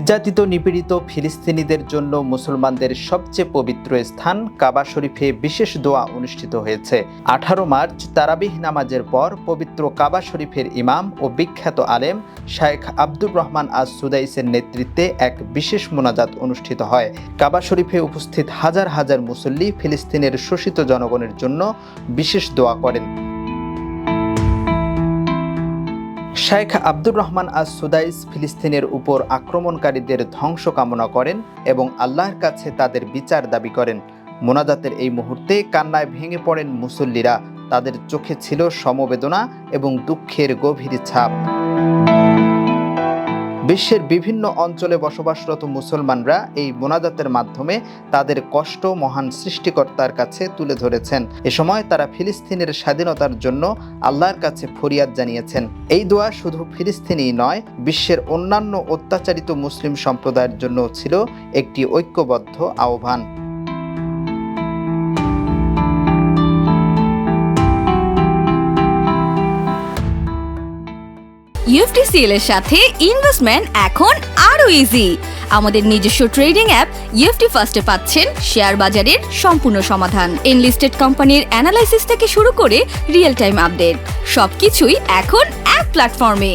নির্যাতিত, নিপীড়িত ফিলিস্তিনিদের জন্য মুসলমানদের সবচেয়ে পবিত্র স্থান কাবা শরীফে বিশেষ দোয়া অনুষ্ঠিত হয়েছে। আঠারো মার্চ তারাবিহ নামাজের পর পবিত্র কাবা শরীফের ইমাম ও বিখ্যাত আলেম শায়েখ আব্দুর রহমান আজ সুদাইসের নেতৃত্বে এক বিশেষ মোনাজাত অনুষ্ঠিত হয়। কাবা শরীফে উপস্থিত হাজার হাজার মুসল্লি ফিলিস্তিনের শোষিত জনগণের জন্য বিশেষ দোয়া করেন। শেখ আব্দুর রহমান আজ সুদাইস ফিলিস্তিনের উপর আক্রমণকারীদের ধ্বংস কামনা করেন এবং আল্লাহর কাছে তাদের বিচার দাবি করেন। মোনাজাতের এই মুহূর্তে কান্নায় ভেঙে পড়েন মুসল্লিরা। তাদের চোখে ছিল সমবেদনা এবং দুঃখের গভীর ছাপ। বিশ্বের বিভিন্ন অঞ্চলে বসবাসরত মুসলমানরা এই মোনাজাতের মাধ্যমে তাদের কষ্ট মহান সৃষ্টিকর্তার কাছে তুলে ধরেছেন। এ সময় তারা ফিলিস্তিনের স্বাধীনতার জন্য আল্লাহর কাছে ফরিয়াদ জানিয়েছেন। এই দোয়া শুধু ফিলিস্তিনি নয়, বিশ্বের অন্যান্য অত্যাচারিত মুসলিম সম্প্রদায়ের জন্য ছিল একটি ঐক্যবদ্ধ আহ্বান। ইউএফটিসিএল এর সাথে ইনভেস্টমেন্ট এখন আরও ইজি আমাদের নিজস্ব ট্রেডিং অ্যাপ ইউএফটি ফার্স্টে পাচ্ছেন শেয়ার বাজারের সম্পূর্ণ সমাধান। এনলিস্টেড কোম্পানির অ্যানালাইসিস থেকে শুরু করে রিয়েল টাইম আপডেট সবকিছুই এখন এক প্ল্যাটফর্মে